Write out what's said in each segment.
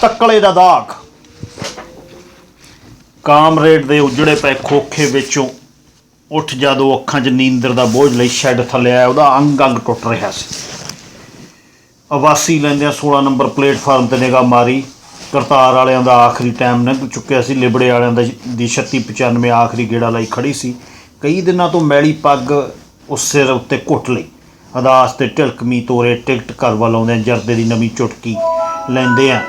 ਤੱਕਲੇ ਦਾ ਦਾਗ। ਕਾਮਰੇਡ ਦੇ ਉਜੜੇ ਪਏ ਖੋਖੇ ਵਿੱਚੋਂ ਉੱਠ ਜਦੋਂ ਅੱਖਾਂ 'ਚ ਨੀਂਦਰ ਦਾ ਬੋਝ ਲਈ ਸ਼ੈੱਡ ਥੱਲੇ ਆਇਆ, ਉਹਦਾ ਅੰਗ ਅੰਗ ਟੁੱਟ ਰਿਹਾ ਸੀ। ਆਵਾਸੀ ਲੈਂਦਿਆਂ 16 ਨੰਬਰ ਪਲੇਟਫਾਰਮ ਤੇ ਨਿਗਾਹ ਮਾਰੀ। ਕਰਤਾਰ ਵਾਲਿਆਂ ਦਾ ਆਖਰੀ ਟਾਈਮ ਲੰਘ ਚੁੱਕਿਆ ਸੀ, ਲਿਬੜੇ ਵਾਲਿਆਂ ਦਾ ਦੀ 3695 ਆਖਰੀ ਗੇੜਾ ਲਈ ਖੜੀ ਸੀ। ਕਈ ਦਿਨਾਂ ਤੋਂ ਮੈਲੀ ਪੱਗ ਉਸ ਸਿਰ ਉੱਤੇ ਘੁੱਟ ਲਈ। ਅਦਾਸ ਤੇ ਢਿਲਕਮੀ ਤੋਰੇ ਟਿਕਟ ਘਰ ਵੱਲ ਆਉਂਦਿਆਂ ਜਰਦੇ ਦੀ ਨਵੀਂ ਚੁਟਕੀ ਲੈਂਦੇ ਆ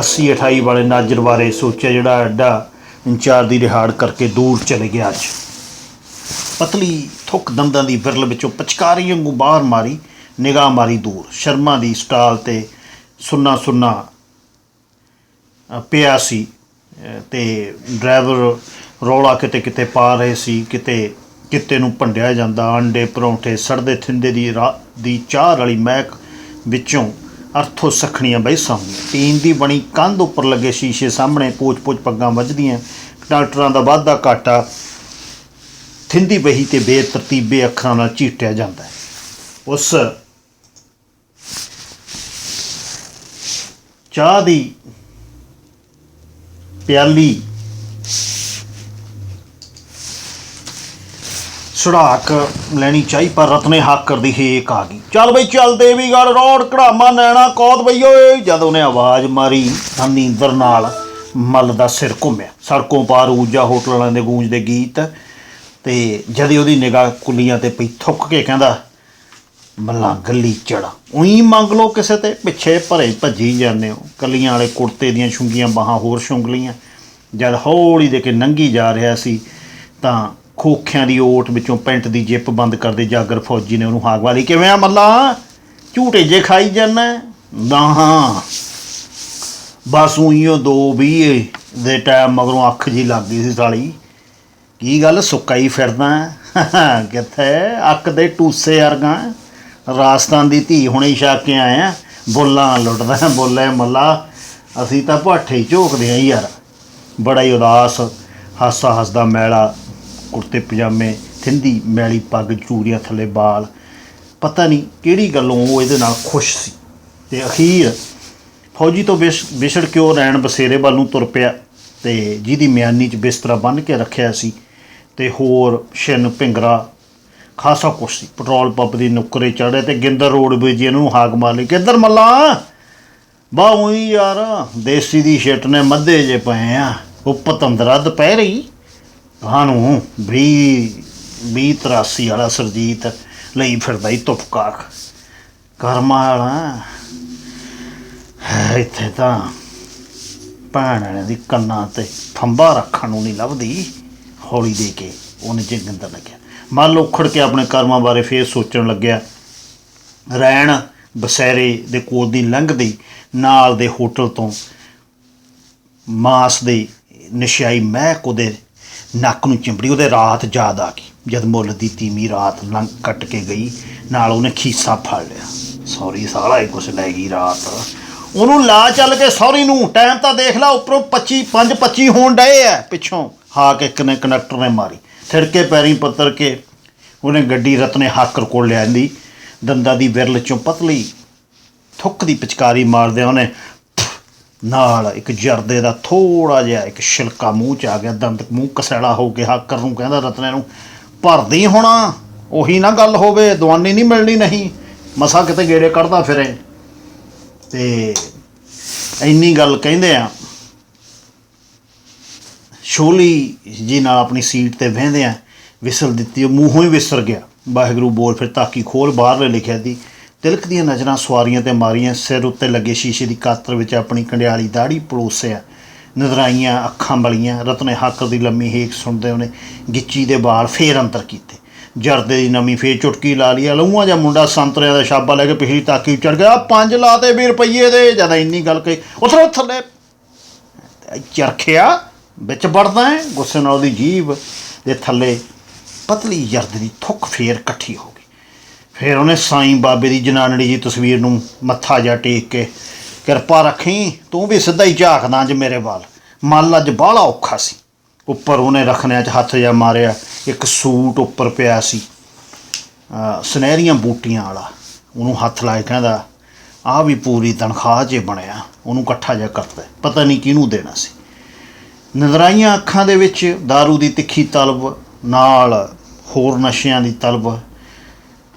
80 28 ਵਾਲੇ ਨਾਜਰ ਬਾਰੇ ਸੋਚਿਆ ਜਿਹੜਾ ਐਡਾ ਇੰਚਾਰਜ ਦੀ ਰਿਹਾੜ ਕਰਕੇ ਦੂਰ ਚਲੇ ਗਿਆ ਅੱਜ। ਪਤਲੀ ਥੁੱਕ ਦੰਦਾਂ ਦੀ ਵਿਰਲ ਵਿੱਚੋਂ ਪਚਕਾਰੀ ਵਾਂਗੂ ਬਾਹਰ ਮਾਰੀ ਨਿਗਾਹ ਮਾਰੀ ਦੂਰ। ਸ਼ਰਮਾ ਦੀ ਸਟਾਲ ਤੇ ਸੁੰਨਾ ਸੁੰਨਾ ਪਿਆ ਸੀ ਅ, ਤੇ ਡਰਾਈਵਰ ਰੌਲਾ ਕਿਤੇ ਕਿਤੇ ਪਾ ਰਹੇ ਸੀ ਕਿਤੇ ਕਿਤੇ ਨੂੰ ਭੰਡਿਆ ਜਾਂਦਾ ਅੰਡੇ ਪਰੌਂਠੇ ਸੜਦੇ ਥਿੰਦੇ ਦੀ ਰਾ- ਦੀ ਚਾਹ ਵਾਲੀ ਮਹਿਕ ਵਿੱਚੋਂ ਅਰਥੋ ਸਖਣੀਆਂ ਬੈਸਾਂ ਹੋਈਆਂ ਟੀਨ ਦੀ ਬਣੀ ਕੰਧ ਉੱਪਰ ਲੱਗੇ ਸ਼ੀਸ਼ੇ ਸਾਹਮਣੇ ਪੋਚ-ਪੋਚ ਪੱਗਾਂ ਵੱਜਦੀਆਂ। ਡਾਕਟਰਾਂ ਦਾ ਵਾਧਾ ਘਾਟਾ। ਥਿੰਦੀ ਬਹੀ ਤੇ ਬੇਤਰਤੀਬੇ ਅੱਖਰਾਂ ਨਾਲ ਚੀਟਿਆ ਜਾਂਦਾ ਹੈ। ਉਸ ਚਾਹ ਦੀ ਪਿਆਲੀ ਸੁੜਾਕ ਲੈਣੀ ਚਾਹੀ, ਪਰ ਰਤਨੇ ਹੱਕ ਕਰਦੀ ਹੇਕ ਆ ਗਈ। ਚੱਲ ਬਈ, ਚੱਲ ਦੇਵੀਗੜ ਰੋਡ ਕੜਾਮਾ ਨੈਣਾ ਕੌਦ ਬਈ, ਓਏ। ਜਦ ਉਹਨੇ ਆਵਾਜ਼ ਮਾਰੀ, ਤਾਂ ਨੀਂਦਰ ਨਾਲ ਮੱਲ ਦਾ ਸਿਰ ਘੁੰਮਿਆ। ਸੜਕੋਂ ਪਾਰ ਊਜਾ ਹੋਟਲ ਵਾਲਿਆਂ ਦੇ ਗੂੰਜਦੇ ਗੀਤ। ਤੇ ਜਦ ਉਹਦੀ ਨਿਗਾਹ ਕੁੱਲੀਆਂ ਤੇ ਪਈ, ਥੁੱਕ ਕੇ ਕਹਿੰਦਾ, ਮੱਲਾ ਗੱਲੀ ਚੜਾ। ਉਹੀ ਮੰਗ ਲਓ ਕਿਸੇ ਤੇ, ਪਿੱਛੇ ਭਰੇ ਭੱਜੀ ਜਾਂਦੇ ਹੋ। ਕੱਲੀਆਂ ਵਾਲੇ ਕੁੜਤੇ ਦੀਆਂ ਛੁੰਗੀਆਂ ਬਾਹਾਂ ਹੋਰ ਛੁੰਗ ਲਈਆਂ। ਜਦ ਹੌਲੀ ਦੇ ਕੇ ਨੰਗੀ ਜਾ ਰਿਹਾ ਸੀ, ਤਾਂ ਖੋਖਿਆਂ ਦੀ ਓਟ ਵਿੱਚੋਂ ਪੈਂਟ ਦੀ ਜਿੱਪ ਬੰਦ ਕਰਦੇ ਜਾਗਰ ਫੌਜੀ ਨੇ ਉਹਨੂੰ ਹਾਕ ਵਾਲੀ। ਕਿਵੇਂ ਆ ਮੱਲਾ? ਝੂਟੇ ਜੇ ਖਾਈ ਜਾਂਦਾ ਨਾ। ਹਾਂ ਬਸ ਉਈਓ ਦੋ ਵੀਹ ਦੇ ਟਾਈਮ ਮਗਰੋਂ ਅੱਖ ਜੀ ਲੱਗ ਗਈ ਸੀ ਸਾਲੀ। ਕੀ ਗੱਲ ਸੁੱਕਾ ਹੀ? ਫਿਰਦਾ ਕਿੱਥੇ? ਅੱਕ ਦੇ ਟੂਸੇ ਵਰਗਾ ਰਾਜਸਥਾਨ ਦੀ ਧੀ ਹੁਣੇ ਛੱਕ ਕੇ ਆਇਆ ਬੋਲਾਂ ਲੁੱਟਦਾ ਬੋਲੇ ਮੱਲਾ, ਅਸੀਂ ਤਾਂ ਭਾਠੇ ਹੀ ਝੋਕਦੇ ਆ ਯਾਰ। ਬੜਾ ਹੀ ਉਦਾਸ ਹਾਸਾ ਹੱਸਦਾ ਮੈਲਾ। ਕੁੜਤੇ ਪਜਾਮੇ, ਥਿੰਦੀ ਮੈਲੀ ਪੱਗ, ਚੂੜੀਆਂ ਥੱਲੇ ਬਾਲ। ਪਤਾ ਨਹੀਂ ਕਿਹੜੀ ਗੱਲੋਂ ਉਹ ਇਹਦੇ ਨਾਲ ਖੁਸ਼ ਸੀ। ਤੇ ਅਖੀਰ ਫੌਜੀ ਤੋਂ ਵਿਛ- ਵਿਛੜ ਕੇ ਉਹ ਰੈਣ ਬਸੇਰੇ ਵੱਲ ਨੂੰ ਤੁਰ ਪਿਆ ਤੇ ਜਿਹਦੀ ਮਿਆਨੀ 'ਚ ਬਿਸਤਰਾ ਬੰਨ੍ਹ ਕੇ ਰੱਖਿਆ ਸੀ ਤੇ ਹੋਰ ਛਿੰਨ ਭਿੰਗਰਾ, ਖਾਸਾ ਕੁਛ ਸੀ। ਪੈਟਰੋਲ ਪੰਪ ਦੀ ਨੁੱਕਰੇ ਚੜ੍ਹੇ ਤੇ ਗਿੰਦਰ ਰੋਡ ਵਿੱਚ ਇਹਨੂੰ ਹਾਕ ਮਾਰ ਲਈ ਕਿੱਧਰ ਮੱਲਾ? ਬਾ ਯਾਰ, ਦੇਸੀ ਦੀ ਸ਼ਿਟ ਨੇ ਮੱਧੇ ਜੇ ਪਏ ਆ ਉਹ ਪਤੰਦਰਾ ਦੁਪਹਿਰੀ ਤੁਹਾਨੂੰ ਵੀ 83 ਵਾਲਾ ਸਰਜੀਤ ਲਈ ਫਿਰਦਾ ਹੀ ਤੁਪਕਾਖ ਕਰਮਾ ਵਾਲਾ। ਇੱਥੇ ਤਾਂ ਭੈਣ ਵਾਲਿਆਂ ਦੀ ਕੰਨਾਂ ਤੇ ਫੰਬਾ ਰੱਖਣ ਨੂੰ ਨਹੀਂ ਲੱਭਦੀ। ਹੌਲੀ ਦੇ ਕੇ ਉਹਨੇ ਜਿੰਗੰਦਰ ਲੱਗਿਆ ਮਨ ਲੋ ਕੇ ਆਪਣੇ ਕਰਮਾਂ ਬਾਰੇ ਫੇਰ ਸੋਚਣ ਲੱਗਿਆ। ਰੈਣ ਬਸੈਰੇ ਦੇ ਕੋਲ ਦੀ ਲੰਘਦੀ, ਨਾਲ ਦੇ ਹੋਟਲ ਤੋਂ ਮਾਸ ਦੇ ਨਸ਼ਾਈ ਮਹਿਕ ਉਹਦੇ ਨੱਕ ਨੂੰ ਚਿੰਬੜੀ, ਉਹਦੇ ਰਾਤ ਯਾਦ ਆ ਗਈ। ਜਦ ਮੁੱਲ ਦੀ ਤੀਮੀ ਰਾਤ ਲੰਘ ਕੱਟ ਕੇ ਗਈ, ਨਾਲ ਉਹਨੇ ਖੀਸਾ ਫੜ ਲਿਆ। ਸੌਰੀ ਸਾਲਾ ਹੀ ਕੁਛ ਲੈ ਗਈ ਰਾਤ। ਉਹਨੂੰ ਲਾ ਚੱਲ ਕੇ ਸੌਰੀ ਨੂੰ ਟਾਈਮ ਤਾਂ ਦੇਖ ਲਾ, ਉੱਪਰੋਂ 25 5 25 ਹੋਣ ਡਏ ਆ, ਪਿੱਛੋਂ। ਹਾਕ ਇੱਕ ਨੇ ਕੰਡਕਟਰ ਨੇ ਮਾਰੀ। ਥਿੜਕੇ ਪੈਰੀ ਪੱਤਰ ਕੇ ਉਹਨੇ ਗੱਡੀ ਰਤਨੇ ਹਾਕਰ ਕੋਲ ਲਿਆਂਦੀ। ਦੰਦਾਂ ਦੀ ਵਿਰਲ ਚੋਂ ਪਤਲੀ, ਥੁੱਕ ਦੀ ਪਿਚਕਾਰੀ ਮਾਰਦਿਆਂ ਉਹਨੇ ਨਾਲ ਇੱਕ ਜਰਦੇ ਦਾ ਥੋੜਾ ਜਿਹਾ ਇੱਕ ਛਿਲਕਾ ਮੂੰਹ ਚ ਆ ਗਿਆ ਦੰਦਕ ਮੂੰਹ ਕਸੈਲਾ ਹੋ ਕੇ ਹਾਕਰ ਨੂੰ ਕਹਿੰਦਾ ਰਤਨੇ ਨੂੰ, ਭਰਦੀ ਹੋਣਾ, ਉਹੀ ਨਾ ਗੱਲ ਹੋਵੇ, ਦਵਾਨੀ ਨਹੀਂ ਮਿਲਣੀ ਨਹੀਂ, ਮਸਾ ਕਿਤੇ ਗੇੜੇ ਕੱਢਦਾ ਫਿਰੇ। ਤੇ ਇੰਨੀ ਗੱਲ ਕਹਿੰਦੇ ਆ, ਸ਼ੋਲੀ ਜੀ ਨਾਲ ਆਪਣੀ ਸੀਟ ਤੇ ਬਹਿੰਦੇ ਆ, ਵਿਸਲ ਦਿੱਤੀ, ਉਹ ਮੂੰਹੋਂ ਹੀ ਵਿਸਰ ਗਿਆ। ਵਾਹਿਗੁਰੂ ਬੋਲ ਫਿਰ ਤਾਕੀ ਖੋਲ, ਬਾਹਰਲੇ ਲਿਖਿਆ ਦੀ ਤਿਲਕ ਦੀਆਂ ਨਜ਼ਰਾਂ ਸਵਾਰੀਆਂ ਤੇ ਮਾਰੀਆਂ, ਸਿਰ ਉੱਤੇ ਲੱਗੇ ਸ਼ੀਸ਼ੇ ਦੀ ਕਾਤਰ ਵਿੱਚ ਆਪਣੀ ਕੰਡਿਆਲੀ ਦਾੜੀ ਪਲੋਸਿਆ। ਨਜ਼ਰਾਈਆਂ ਅੱਖਾਂ ਬਲੀਆਂ ਰਤਨੇ ਹਾਕਰ ਦੀ ਲੰਮੀ ਹੇਕ ਸੁਣਦੇ ਉਹਨੇ ਗਿੱਚੀ ਦੇ ਵਾਲ ਫੇਰ ਅੰਦਰ ਕੀਤੇ। ਜਰਦੇ ਦੀ ਨਵੀਂ ਫੇਰ ਚੁਟਕੀ ਲਾ ਲਈ ਲਊਆ ਜਾਂ ਮੁੰਡਾ ਸੰਤਰਿਆਂ ਦਾ ਛਾਬਾ ਲੈ ਕੇ ਪਿਛਲੀ ਤਾਕੀ ਚੜ ਗਿਆ ਪੰਜ ਲਾਤੇ 20 ਰੁਪਈਏ ਦੇ। ਜਦ ਇੰਨੀ ਗੱਲ ਕਹੀ ਉਥਰੋ ਥੱਲੇ ਚਰਖਿਆ, ਵਿੱਚ ਵੜਦਾ ਹੈ, ਗੁੱਸੇ ਨਾਲ ਉਹਦੀ ਜੀਭ ਦੇ ਥੱਲੇ ਪਤਲੀ ਜਰਦ ਦੀ ਥੁੱਕ ਫੇਰ ਇਕੱਠੀ ਹੋ ਫਿਰ ਉਹਨੇ ਸਾਈਂ ਬਾਬੇ ਦੀ ਜਨਾਨੜੀ ਜੀ ਤਸਵੀਰ ਨੂੰ ਮੱਥਾ ਜਾ ਟੇਕ ਕੇ ਕਿਰਪਾ ਰੱਖੀ, ਤੂੰ ਵੀ ਸਿੱਧਾ ਹੀ ਝਾਕਦਾ ਅੱਜ ਮੇਰੇ ਵੱਲ। ਮੱਲ ਅੱਜ ਬਾਹਲਾ ਔਖਾ ਸੀ। ਉੱਪਰ ਉਹਨੇ ਰਖਨਿਆਂ 'ਚ ਹੱਥ ਜਾ ਮਾਰਿਆ, ਇੱਕ ਸੂਟ ਉੱਪਰ ਪਿਆ ਸੀ। ਸੁਨਹਿਰੀਆਂ ਬੂਟੀਆਂ ਵਾਲਾ। ਉਹਨੂੰ ਹੱਥ ਲਾਏ ਕਹਿੰਦਾ ਆ ਵੀ ਪੂਰੀ ਤਨਖਾਹ 'ਚ ਬਣਿਆ। ਉਹਨੂੰ ਇਕੱਠਾ ਜਿਹਾ ਕਰਦਾ ਪਤਾ ਨਹੀਂ ਕਿਹਨੂੰ ਦੇਣਾ ਸੀ। ਨਜ਼ਰਾਈਆਂ ਅੱਖਾਂ ਦੇ ਵਿੱਚ दारू ਦੀ ਤਿੱਖੀ ਤਲਬ ਨਾਲ ਹੋਰ ਨਸ਼ਿਆਂ ਦੀ ਤਲਬ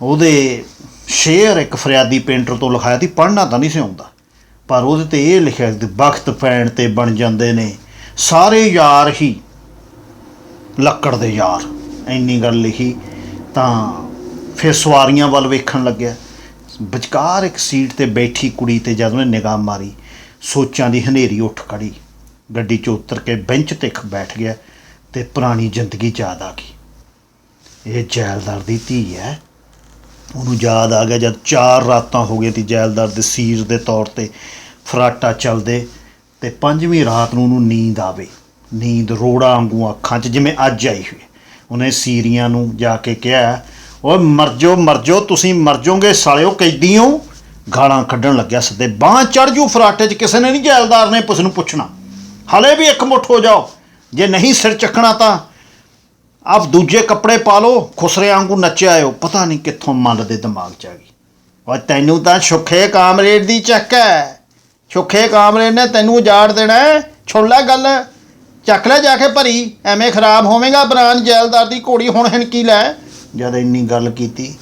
ਉਹਦੇ ਸ਼ੇਅਰ ਇੱਕ ਫਰਿਆਦੀ ਪੇਂਟਰ ਤੋਂ ਲਿਖਾਇਆ ਸੀ, ਪੜ੍ਹਨਾ ਤਾਂ ਨਹੀਂ ਸੀ ਆਉਂਦਾ। ਪਰ ਉਹਦੇ ਤੇ ਇਹ ਲਿਖਿਆ ਸੀ, ਵਕਤ ਪੈਣ ਤੇ ਬਣ ਜਾਂਦੇ ਨੇ, ਸਾਰੇ ਯਾਰ ਹੀ ਲੱਕੜ ਦੇ ਯਾਰ। ਇੰਨੀ ਗੱਲ ਲਿਖੀ ਤਾਂ ਫਿਰ ਸਵਾਰੀਆਂ ਵੱਲ ਵੇਖਣ ਲੱਗਿਆ। ਵਿਚਕਾਰ ਇੱਕ ਸੀਟ ਤੇ ਬੈਠੀ ਕੁੜੀ ਤੇ ਜਦ ਉਹਨੇ ਨਿਗਾਹ ਮਾਰੀ, ਸੋਚਾਂ ਦੀ ਹਨੇਰੀ ਉੱਠ ਖੜੀ। ਗੱਡੀ 'ਚ ਉਤਰ ਕੇ ਬੈਂਚ ਤੇ ਬੈਠ ਗਿਆ ਤੇ ਪੁਰਾਣੀ ਜ਼ਿੰਦਗੀ ਯਾਦ ਆ ਗਈ। ਇਹ ਜੈਲਦਾਰ ਦੀ ਧੀ ਹੈ। ਉਹਨੂੰ ਯਾਦ ਆ ਗਿਆ ਜਦ ਚਾਰ ਰਾਤਾਂ ਹੋ ਗਈਆਂ ਤੀ ਜੈਲਦਾਰ ਦੇ ਸੀਰ ਦੇ ਤੌਰ ਤੇ। ਫਰਾਟਾ ਚੱਲਦੇ ਤੇ ਪੰਜਵੀਂ ਰਾਤ ਨੂੰ ਉਹਨੂੰ ਨੀਂਦ ਆਵੇ। ਨੀਂਦ ਰੋੜਾ ਵਾਂਗੂ ਅੱਖਾਂ 'ਚ ਜਿਵੇਂ ਅੱਜ ਆਈ ਹੋਈ। ਉਹਨੇ ਸੀਰੀਆਂ ਨੂੰ ਜਾ ਕੇ ਕਿਹਾ, ਓਏ ਮਰਜੋ ਮਰਜੋ, ਤੁਸੀਂ ਮਰ ਜਾਓਗੇ ਸਾਲਿਓ, ਕੈਦੀਆਂ ਗਾਲਾਂ ਕੱਢਣ ਲੱਗਿਆ ਸਦੇ ਬਾਹ ਚੜ ਜੂ ਫਰਾਟੇ 'ਚ, ਕਿਸੇ ਨੇ ਨਹੀਂ ਜੈਲਦਾਰ ਨੇ ਪੁੱਛ ਨੂੰ ਪੁੱਛਣਾ। ਹਲੇ ਵੀ ਇੱਕ ਮੁੱਠ ਹੋ ਜਾਓ। ਜੇ ਨਹੀਂ ਸਿਰ ਚੱਕਣਾ ਤਾਂ ਆਪ ਦੂਜੇ ਕੱਪੜੇ ਪਾ ਲਓ, ਖੁਸਰੇ ਵਾਂਗੂ ਨੱਚਿਆ ਆਇਓ। ਪਤਾ ਨਹੀਂ ਕਿੱਥੋਂ ਮਨ ਦੇ ਦਿਮਾਗ 'ਚ ਆ ਗਈ। ਓਏ ਤੈਨੂੰ ਤਾਂ ਸੁੱਖੇ ਕਾਮਰੇਡ ਦੀ ਚੱਕ ਹੈ ਸੁੱਖੇ ਕਾਮਰੇਡ ਨੇ ਤੈਨੂੰ ਉਜਾੜ ਦੇਣਾ ਹੈ। ਲੈ ਗੱਲ। ਚੱਕ ਲੈ ਜਾ ਕੇ ਭਰੀ। ਐਵੇਂ ਖਰਾਬ ਹੋਵੇਂਗਾ, ਬਰਾਨ ਜੈਲਦਾਰ ਦੀ ਘੋੜੀ, ਹੁਣ ਹਣਕੀ ਲੈ? ਜਦ ਇੰਨੀ ਗੱਲ ਕੀਤੀ,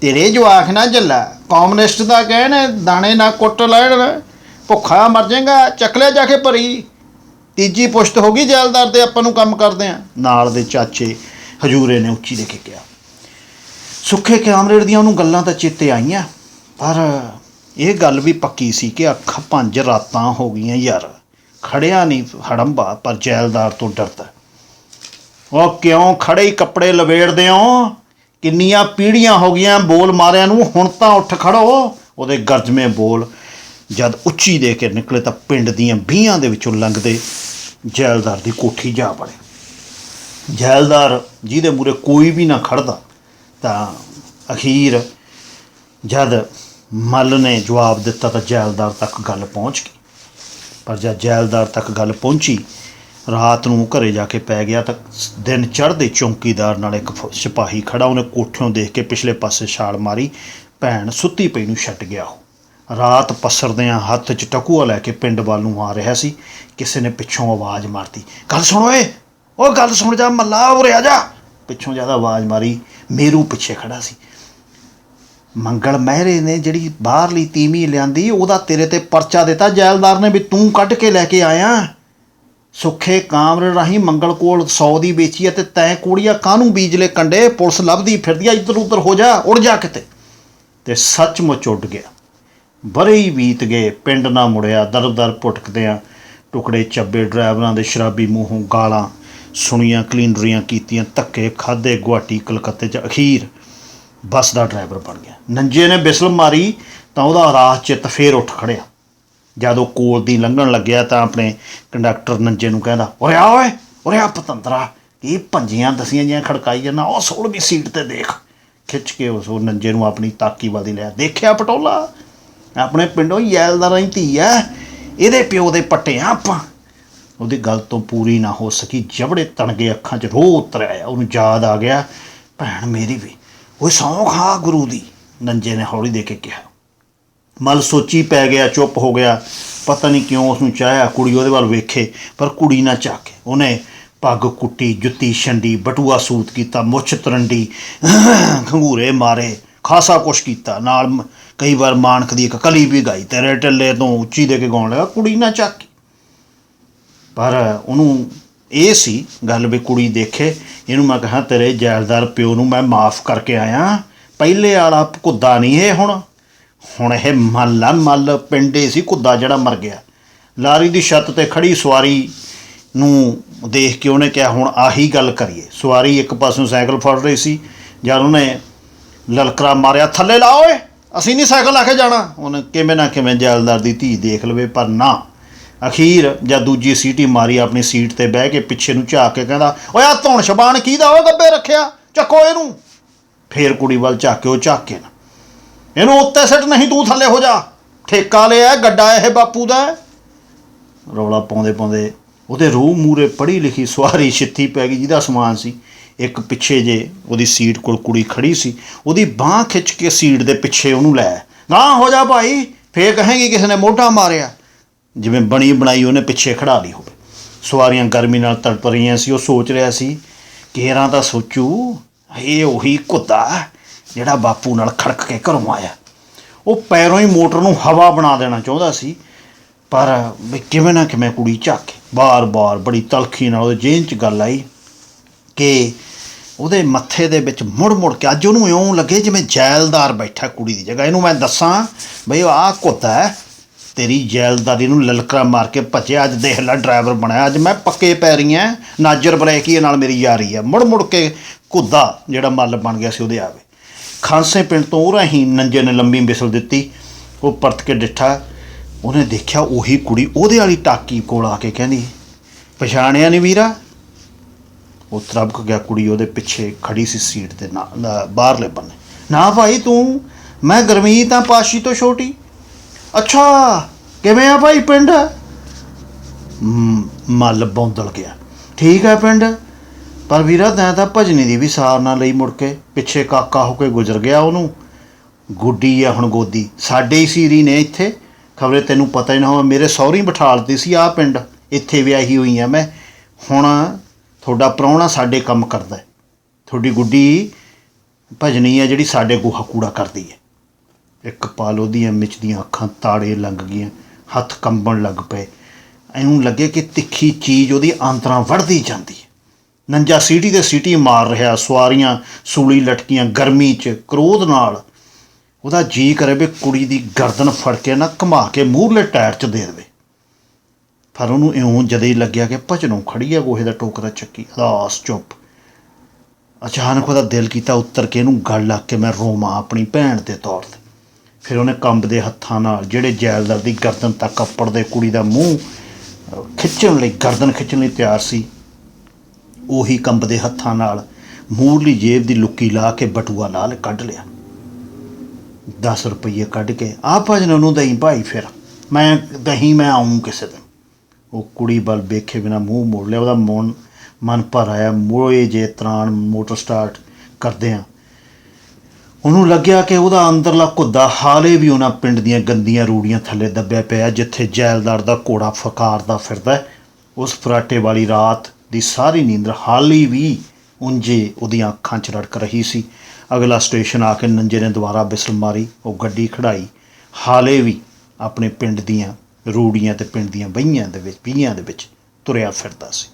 ਤੇਰੇ ਜਵਾਖ ਨਾ ਜੱਲਾ। ਕਮਿਊਨਿਸਟ ਦਾ ਕਹਿਣ ਦਾਣੇ ਨਾ ਕੁੱਟ ਲੈਣ। ਭੁੱਖਾ ਮਰ ਜਾਏਗਾ। ਚੱਕ ਲੈ ਜਾ ਕੇ ਭਰੀ। ਤੀਜੀ ਪੁਸ਼ਤ ਹੋ ਗਈ ਜੈਲਦਾਰ ਦੇ ਆਪਾਂ ਨੂੰ ਕੰਮ ਕਰਦੇ ਆ। ਨਾਲ ਦੇ ਚਾਚੇ ਹਜੂਰੇ ਨੇ ਉੱਚੀ ਦੇ ਕੇ ਕਿਹਾ, ਸੁੱਖੇ ਕਾਮਰੇਡ ਦੀਆਂ ਉਹਨੂੰ ਗੱਲਾਂ ਤਾਂ ਚੇਤੇ ਆਈਆਂ, ਪਰ ਇਹ ਗੱਲ ਵੀ ਪੱਕੀ ਸੀ ਕਿ ਅੱਖ ਪੰਜ ਰਾਤਾਂ ਹੋ ਗਈਆਂ ਯਾਰ। ਖੜਿਆ ਨਹੀਂ ਹੜੰਬਾ, ਪਰ ਜੈਲਦਾਰ ਤੋਂ ਡਰਦਾ। ਉਹ ਕਿਉਂ ਖੜੇ ਹੀ ਕੱਪੜੇ ਲਵੇੜਦੇ ਹੋ? ਕਿੰਨੀਆਂ ਪੀੜੀਆਂ ਹੋ ਗਈਆਂ ਬੋਲ ਮਾਰਿਆਂ ਨੂੰ, ਹੁਣ ਤਾਂ ਉੱਠ ਖੜੋ। ਉਹਦੇ ਗਰਜਵੇਂ ਬੋਲ ਜਦ ਉੱਚੀ ਦੇ ਕੇ ਨਿਕਲੇ ਤਾਂ ਪਿੰਡ ਦੀਆਂ ਬੀਹਾਂ ਦੇ ਵਿੱਚੋਂ ਲੰਘਦੇ ਜੈਲਦਾਰ ਦੀ ਕੋਠੀ ਜਾ ਵੜੇ ਜੈਲਦਾਰ ਜਿਹਦੇ ਮੂਰੇ ਕੋਈ ਵੀ ਨਾ ਖੜਦਾ, ਤਾਂ ਅਖੀਰ ਜਦ ਮੱਲ ਨੇ ਜਵਾਬ ਦਿੱਤਾ ਤਾਂ ਜੈਲਦਾਰ ਤੱਕ ਗੱਲ ਪਹੁੰਚ ਗਈ। ਪਰ ਜਦ ਜੈਲਦਾਰ ਤੱਕ ਗੱਲ ਪਹੁੰਚੀ, ਰਾਤ ਨੂੰ ਘਰੇ ਜਾ ਕੇ ਪੈ ਗਿਆ ਤਾਂ ਦਿਨ ਚੜ੍ਹਦੇ ਚੌਂਕੀਦਾਰ ਨਾਲ ਇੱਕ ਸਿਪਾਹੀ ਖੜਾ, ਉਹਨੇ ਕੋਠਿਓਂ ਦੇਖ ਕੇ ਪਿਛਲੇ ਪਾਸੇ ਛਾਲ ਮਾਰੀ, ਭੈਣ ਸੁੱਤੀ ਪਈ ਨੂੰ ਛੱਡ ਗਿਆ ਉਹ। ਰਾਤ ਪਸਰਦਿਆਂ ਹੱਥ 'ਚ ਟਕੂਆ ਲੈ ਕੇ ਪਿੰਡ ਵੱਲ ਨੂੰ ਆ ਰਿਹਾ ਸੀ। ਕਿਸੇ ਨੇ ਪਿੱਛੋਂ ਆਵਾਜ਼ ਮਾਰਤੀ, ਗੱਲ ਸੁਣ ਓਏ ਉਹ ਗੱਲ ਸੁਣ ਜਾ, ਮੱਲਾ ਉਰੇ ਆ ਜਾ। ਪਿੱਛੋਂ ਜ਼ਿਆਦਾ ਆਵਾਜ਼ ਮਾਰੀ, ਮੇਰੂ ਪਿੱਛੇ ਖੜਾ ਸੀ। ਮੰਗਲ ਮਹਿਰੇ ਨੇ ਜਿਹੜੀ ਬਾਹਰਲੀ ਤੀਵੀਂ ਲਿਆਂਦੀ, ਉਹਦਾ ਤੇਰੇ ਤੇ ਪਰਚਾ ਦਿੱਤਾ, ਜੈਲਦਾਰ ਨੇ ਵੀ ਤੂੰ ਕੱਢ ਕੇ ਲੈ ਕੇ ਆਇਆ। ਸੁੱਖੇ ਕਾਮਰੇ ਰਾਹੀਂ ਮੰਗਲ ਕੋਲ 100 ਦੀ ਵੇਚੀ ਆ ਤੇ ਤੈਂ ਕੁੜੀਆ ਕਾਹਨੂੰ ਬੀਜਲੇ ਕੰਡੇ? ਪੁਲਿਸ ਲੱਭਦੀ ਫਿਰਦੀ ਆ ਇੱਧਰ ਉੱਧਰ ਹੋ ਜਾ, ਉੜ ਜਾ ਕਿਤੇ। ਤੇ ਸੱਚਮੁੱਚ ਉੱਡ ਗਿਆ। ਬਰੇ ਹੀ ਬੀਤ ਗਏ, ਪਿੰਡ ਨਾ ਮੁੜਿਆ ਦਰ ਦਰ ਪੁਟਕਦਿਆਂ ਟੁਕੜੇ ਚੱਬੇ ਡਰਾਈਵਰਾਂ ਦੇ ਸ਼ਰਾਬੀ ਮੂੰਹੋਂ ਗਾਲਾਂ, ਸੁਣੀਆਂ ਕਲੀਨਰੀਆਂ ਕੀਤੀਆਂ ਧੱਕੇ, ਖਾਦੇ ਗੁਆਟੀ ਕਲਕੱਤੇ ਚ ਅਖੀਰ ਬੱਸ ਦਾ ਡਰਾਈਵਰ ਬਣ ਗਿਆ। ਨੰਜੇ ਨੇ ਬਿਸਲ ਮਾਰੀ ਤਾਂ ਉਹਦਾ ਰਾਹ ਚਿੱਤ ਫੇਰ ਉੱਠ ਖੜਿਆ। ਜਦੋਂ ਕੋਲ ਦੀ ਲੰਘਣ ਲੱਗਿਆ ਤਾਂ ਆਪਣੇ ਕੰਡਕਟਰ ਨੰਜੇ ਨੂੰ ਕਹਿੰਦਾ ਓਏ ਆ ਓਏ ਓਏ ਆ ਪਤੰਦਰਾ ਇਹ ਪੰਜੀਆਂ ਦਸੀਆਂ ਜਿਹੀਆਂ ਖੜਕਾਈ ਜਾਂਦਾ, ਉਹ ਸੋਲ ਵੀ ਸੀਟ ਤੇ ਦੇਖ। ਖਿੱਚ ਕੇ ਉਸ ਉਹ ਨੰਜੇ ਨੂੰ ਆਪਣੀ ਤਾਕੀ ਵੱਲ ਲਿਆ ਦੇਖਿਆ ਪਟੋਲਾ? ਆਪਣੇ ਪਿੰਡੋਂ ਯੈਲਦਾਰਾਂ ਦੀ ਧੀ ਆ। ਇਹਦੇ ਪਿਓ ਦੇ ਪੱਟੇ ਆ ਆਪਾਂ। ਉਹਦੀ ਗੱਲ ਤੋਂ ਪੂਰੀ ਨਾ ਹੋ ਸਕੀ। ਜਬੜੇ ਤਣਗੇ ਅੱਖਾਂ 'ਚ, ਰੋਹ ਉਤਰ ਆਇਆ ਉਹਨੂੰ ਯਾਦ ਆ ਗਿਆ, ਭੈਣ ਮੇਰੀ ਵੀ ਉਹ ਸੌਂ ਖਾ ਗੁਰੂ ਦੀ। ਨੰਜੇ ਨੇ ਹੌਲੀ ਦੇ ਕੇ ਕਿਹਾ। ਮਲ ਸੋਚੀ ਪੈ ਗਿਆ, ਚੁੱਪ ਹੋ ਗਿਆ। ਪਤਾ ਨਹੀਂ ਕਿਉਂ ਉਸ ਨੂੰ ਚਾਹਿਆ ਕੁੜੀ ਉਹਦੇ ਵੱਲ ਵੇਖੇ, ਪਰ ਕੁੜੀ ਨਾ ਚਾਕੇ ਉਹਨੇ ਪੱਗ ਕੁੱਟੀ, ਜੁੱਤੀ ਛੰਡੀ, ਬਟੂਆ ਸੂਤ ਕੀਤਾ, ਮੁੱਛ ਤਰੰਡੀ, ਖੰਗੂਰੇ ਮਾਰੇ, ਖਾਸਾ ਕੁਛ ਕੀਤਾ। ਨਾਲ ਕਈ ਵਾਰ ਮਾਨਕ ਦੀ ਇੱਕ ਕਲੀ ਵੀ ਗਾਈ, ਤੇਰੇ ਟੱਲੇ ਤੋਂ ਉੱਚੀ ਦੇ ਕੇ ਗਾਉਣ ਲੱਗਾ, ਕੁੜੀ ਨਾ ਚੱਕੀ। ਪਰ ਉਹਨੂੰ ਇਹ ਸੀ ਗੱਲ ਵੀ ਕੁੜੀ ਦੇਖੇ, ਇਹਨੂੰ ਮੈਂ ਕਹਾਂ, ਤੇਰੇ ਜਾਇਲਦਾਰ ਪਿਓ ਨੂੰ ਮੈਂ ਮਾਫ ਕਰਕੇ ਆਇਆ। ਪਹਿਲੇ ਵਾਲਾ ਕੁੱਦਾ ਨਹੀਂ ਇਹ ਹੁਣ। ਹੁਣ ਇਹ ਮੱਲ ਆ, ਮੱਲ ਪਿੰਡੇ ਸੀ ਕੁੱਦਾ ਜਿਹੜਾ ਮਰ ਗਿਆ। ਲਾਰੀ ਦੀ ਛੱਤ ਤੇ ਖੜੀ ਸਵਾਰੀ ਨੂੰ ਦੇਖ ਕੇ ਉਹਨੇ ਕਿਹਾ, ਹੁਣ ਆਹੀ ਗੱਲ ਕਰੀਏ। ਸਵਾਰੀ ਇੱਕ ਪਾਸੋਂ ਸਾਈਕਲ ਫੜ ਰਹੀ ਸੀ, ਜਦ ਉਹਨੇ ਲਲਕਰਾ ਮਾਰਿਆ, ਥੱਲੇ ਲਾ ਓਏ! ਅਸੀਂ ਨਹੀਂ ਸਾਈਕਲ ਆ ਕੇ ਜਾਣਾ। ਉਹਨੇ ਕਿਵੇਂ ਨਾ ਕਿਵੇਂ ਜੈਲਦਾਰ ਦੀ ਧੀ ਦੇਖ ਲਵੇ, ਪਰ ਨਾ। ਅਖੀਰ ਜਦ ਦੂਜੀ ਸੀਟੀ ਮਾਰੀ, ਆਪਣੀ ਸੀਟ ਤੇ ਬਹਿ ਕੇ ਪਿੱਛੇ ਨੂੰ ਝਾਕ ਕੇ ਕਹਿੰਦਾ, ਓਏ ਆ ਧੌਣ ਸ਼ਬਾਨ ਦਾ ਉਹ ਗੱਬੇ ਰੱਖਿਆ। ਚੱਕੋ ਇਹਨੂੰ। ਫੇਰ ਕੁੜੀ ਵੱਲ ਝਾਕ ਕੇ ਉਹ ਝਾਕ ਕੇ ਨਾ। ਇਹਨੂੰ ਉੱਤੇ ਸਿੱਟ ਨਹੀਂ, ਤੂੰ ਥੱਲੇ ਹੋ ਜਾ। ਠੇਕਾ ਲਿਆ ਗੱਡਾ ਇਹ ਬਾਪੂ ਦਾ ਰੌਲਾ ਪਾਉਂਦੇ ਪਾਉਂਦੇ ਉਹਦੇ ਰੂਹ ਮੂਰੇ ਪੜ੍ਹੀ ਲਿਖੀ ਸਵਾਰੀ ਛਿੱਥੀ ਪੈ ਗਈ, ਜਿਹਦਾ ਸਮਾਨ ਸੀ। ਇੱਕ ਪਿੱਛੇ ਜੇ ਉਹਦੀ ਸੀਟ ਕੋਲ ਕੁੜੀ ਖੜੀ ਸੀ, ਉਹਦੀ ਬਾਹ ਖਿੱਚ ਕੇ ਸੀਟ ਦੇ ਪਿੱਛੇ ਉਹਨੂੰ ਲੈ ਨਾ ਹੋ ਜਾ ਭਾਈ, ਫੇਰ ਕਹੇਗੀ ਕਿਸੇ ਨੇ ਮੋਢਾ ਮਾਰਿਆ। ਜਿਵੇਂ ਬਣੀ ਬਣਾਈ ਉਹਨੇ ਪਿੱਛੇ ਖੜਾ ਲਈ ਹੋਵੇ। ਸਵਾਰੀਆਂ ਗਰਮੀ ਨਾਲ ਤੜਪ ਰਹੀਆਂ ਸੀ, ਉਹ ਸੋਚ ਰਿਹਾ ਸੀ, ਕੇਰਾਂ ਤਾਂ ਸੋਚੂ, ਇਹ ਉਹੀ ਕੁੱਤਾ ਜਿਹੜਾ ਬਾਪੂ ਨਾਲ ਖੜਕ ਕੇ ਘਰੋਂ ਆਇਆ। ਉਹ ਪੈਰੋਂ ਹੀ ਮੋਟਰ ਨੂੰ ਹਵਾ ਬਣਾ ਦੇਣਾ ਚਾਹੁੰਦਾ ਸੀ, ਪਰ ਵੀ ਕਿਵੇਂ ਨਾ ਕਿਵੇਂ ਕੁੜੀ ਝਾਕੇ। ਬਾਰ-ਬਾਰ ਬੜੀ ਤਲਖੀ ਨਾਲ ਉਹਦੇ ਜੇਨ 'ਚ ਗੱਲ ਆਈ ਕਿ ਉਹਦੇ ਮੱਥੇ ਦੇ ਵਿੱਚ ਮੁੜ-ਮੁੜ ਕੇ ਅੱਜ ਉਹਨੂੰ ਇਉਂ ਲੱਗੇ ਜਿਵੇਂ ਜੈਲਦਾਰ ਬੈਠਾ ਕੁੜੀ ਦੀ ਜਗ੍ਹਾ। ਇਹਨੂੰ ਮੈਂ ਦੱਸਾਂ ਬਈ ਆਹ ਕੁੱਤਾ ਹੈ, ਤੇਰੀ ਜੈਲਦਾਰੀ ਨੂੰ ਲਲਕਰਾ ਮਾਰ ਕੇ ਭੱਜਿਆ, ਅੱਜ ਦੇਖ ਲੈ ਡਰਾਈਵਰ ਬਣਿਆ। ਅੱਜ ਮੈਂ ਪੱਕੇ ਪੈ ਰਹੀ ਪੈਰੀਆਂ ਨਾਜਰ ਬਲੈਕੀ ਨਾਲ ਮੇਰੀ ਯਾਰੀ ਹੈ ਮੁੜ-ਮੁੜ ਕੇ ਕੁੱਦਾ ਜਿਹੜਾ ਮੱਲ ਬਣ ਗਿਆ ਸੀ ਉਹਦੇ ਆਵੇ। ਖਾਂਸੇ ਪਿੰਡ ਤੋਂ ਉਹ ਰਾਹੀਂ ਨੰਜੇ ਨੇ ਲੰਬੀ ਮਿਸਲ ਦਿੱਤੀ। ਉਹ ਪਰਤ ਕੇ ਡਿੱਠਾ। ਉਹਨੇ ਦੇਖਿਆ ਉਹੀ ਕੁੜੀ ਉਹਦੇ ਵਾਲੀ ਟਾਕੀ ਕੋਲ ਆ ਕੇ ਕਹਿੰਦੀ, ਪਛਾਣਿਆ ਨਹੀਂ ਵੀਰਾ? ਉਹ ਤਰਬਕ ਗਿਆ ਕੁੜੀ ਉਹਦੇ ਪਿੱਛੇ ਖੜੀ ਸੀ ਸੀਟ ਤੇ ਨਾਲ ਅ, ਬਾਹਰਲੇ ਬੰਨੇ। ਨਾ ਭਾਈ ਤੂੰ ਮੈਂ ਗਰਮੀਤ ਆ ਪਾਸ਼ੀ ਤੋਂ ਛੋਟੀ। ਅੱਛਾ ਕਿਵੇਂ ਆ ਭਾਈ ਪਿੰਡ? ਮੱਲ ਬੌਂਦਲ ਗਿਆ। ਠੀਕ ਹੈ ਪਿੰਡ। ਪਰ ਵੀਰਾ ਤੈਂ ਤਾਂ ਭਜਨੀ ਦੀ ਵੀ ਸਾਰ ਨਾ ਲਈ ਮੁੜ ਕੇ। ਪਿੱਛੇ ਕਾਕਾ ਹੋ ਕੇ ਗੁਜ਼ਰ ਗਿਆ ਉਹਨੂੰ। ਗੁੱਡੀ ਆ ਹੁਣ ਗੋਦੀ। ਸਾਡੇ ਹੀ ਸੀਰੀ ਨੇ ਇੱਥੇ। ਖਬਰੇ ਤੈਨੂੰ ਪਤਾ ਹੀ ਨਾ ਹੋਵੇ ਮੇਰੇ ਸਹੁਰੀ ਬਿਠਾਲਦੀ ਸੀ ਆ ਪਿੰਡ। ਇੱਥੇ ਵਿਆਹੀ ਹੋਈ ਆ ਮੈਂ। ਹੁਣ ਤੁਹਾਡਾ ਪ੍ਰਾਹੁਣਾ ਸਾਡੇ ਕੰਮ ਕਰਦਾ ਹੈ। ਤੁਹਾਡੀ ਗੁੱਡੀ ਭਜਨੀ ਹੈ ਜਿਹੜੀ ਸਾਡੇ ਗੋਹਾ ਕੂੜਾ ਕਰਦੀ ਹੈ। ਇੱਕ ਪਾਲ ਉਹਦੀਆਂ ਮਿਚਦੀਆਂ ਅੱਖਾਂ, ਤਾੜੇ ਲੰਘ ਗਈਆਂ, ਹੱਥ ਕੰਬਣ ਲੱਗ ਪਏ। ਐਨੂੰ ਲੱਗੇ ਕਿ ਤਿੱਖੀ ਚੀਜ਼ ਉਹਦੀ ਆਂਤਰਾਂ ਵੜਦੀ ਜਾਂਦੀ ਹੈ। ਨੰਜਾ ਸੀਟੀ ਤੇ ਸੀਟੀ ਮਾਰ ਰਿਹਾ, ਸਵਾਰੀਆਂ, ਸੂਲੀ ਲਟਕੀਆਂ, ਗਰਮੀ 'ਚ ਕ੍ਰੋਧ ਨਾਲ। ਉਹਦਾ ਜੀ ਕਰੇ ਵੀ ਕੁੜੀ ਦੀ ਗਰਦਨ ਫੜ ਕੇ ਨਾ ਘੁਮਾ ਕੇ ਮੂਹਰਲੇ ਟਾਇਰ 'ਚ ਦੇ ਦੇਵੇ। ਪਰ ਉਹਨੂੰ ਇਉਂ ਜਦੇ ਹੀ ਲੱਗਿਆ ਕਿ ਭਜਨੋਂ ਖੜੀ ਆ ਗੋਹੇ ਦਾ ਟੋਕਰਾ ਚੱਕੀ। ਅਦਾਸ, ਚੁੱਪ। ਅਚਾਨਕ ਉਹਦਾ ਦਿਲ ਕੀਤਾ ਉੱਤਰ ਕੇ ਇਹਨੂੰ ਗਲ ਲੱਗ ਕੇ ਮੈਂ ਰੋਵਾਂ ਆਪਣੀ ਭੈਣ ਦੇ ਤੌਰ ਤੇ। ਫਿਰ ਉਹਨੇ ਕੰਬਦੇ ਹੱਥਾਂ ਨਾਲ, ਜਿਹੜੇ ਜੈਲਦਾਰ ਦੀ ਗਰਦਨ ਤੱਕ ਅੱਪੜਦੇ ਕੁੜੀ ਦਾ ਮੂੰਹ ਖਿੱਚਣ ਲਈ, ਗਰਦਨ ਖਿੱਚਣ ਲਈ ਤਿਆਰ ਸੀ, ਉਹੀ ਕੰਬਦੇ ਹੱਥਾਂ ਨਾਲ ਮੂਰਲੀ ਜੇਬ ਦੀ ਲੁੱਕੀ ਲਾ ਕੇ ਬਟੂਆ ਨਾਲ ਕੱਢ ਲਿਆ। 10 ਰੁਪਏ ਕੱਢ ਕੇ ਆ ਭਜਨ ਉਹਨੂੰ ਦਹੀਂ ਭਾਈ ਫਿਰ। ਮੈਂ, ਦਹੀਂ ਮੈਂ ਆਉਂ ਕਿਸੇ ਦਿਨ। ਉਹ ਕੁੜੀ ਵੱਲ ਵੇਖੇ ਬਿਨਾ ਮੂੰਹ ਮੋੜ ਲਿਆ। ਉਹਦਾ ਮਨ ਮਨ ਭਰ ਆਇਆ। ਮੋਏ ਜੇ ਤਰਾਣ ਮੋਟਰ ਸਟਾਰਟ ਕਰਦੇ ਆ। ਉਹਨੂੰ ਲੱਗਿਆ ਕਿ ਉਹਦਾ ਅੰਦਰਲਾ ਕੁੱਦਾ ਹਾਲੇ ਵੀ ਉਹਨਾਂ ਪਿੰਡ ਦੀਆਂ ਗੰਦੀਆਂ ਰੂੜੀਆਂ ਥੱਲੇ ਦੱਬਿਆ ਪਿਆ ਜਿੱਥੇ ਜੈਲਦਾਰ ਦਾ ਘੋੜਾ ਫਕਾਰਦਾ ਫਿਰਦਾ ਉਸ ਫਰਾਟੇ ਵਾਲੀ ਰਾਤ ਦੀ ਸਾਰੀ ਨੀਂਦਰ ਹਾਲੀ ਵੀ ਉਂਝੇ ਉਹਦੀਆਂ ਅੱਖਾਂ 'ਚ ਰੜਕ ਰਹੀ ਸੀ। ਅਗਲਾ ਸਟੇਸ਼ਨ ਆ ਕੇ ਨੰਜੇ ਨੇ ਦੁਬਾਰਾ ਬਿਸਲ ਮਾਰੀ, ਉਹ ਗੱਡੀ ਖੜਾਈ। ਹਾਲੇ ਵੀ ਆਪਣੇ ਪਿੰਡ ਦੀਆਂ ਰੂੜੀਆਂ ਤੇ ਪਿੰਡ ਦੀਆਂ ਬਈਆਂ ਦੇ ਵਿੱਚ ਬੀਆਂ ਦੇ ਵਿੱਚ ਤੁਰਿਆ ਫਿਰਦਾ ਸੀ।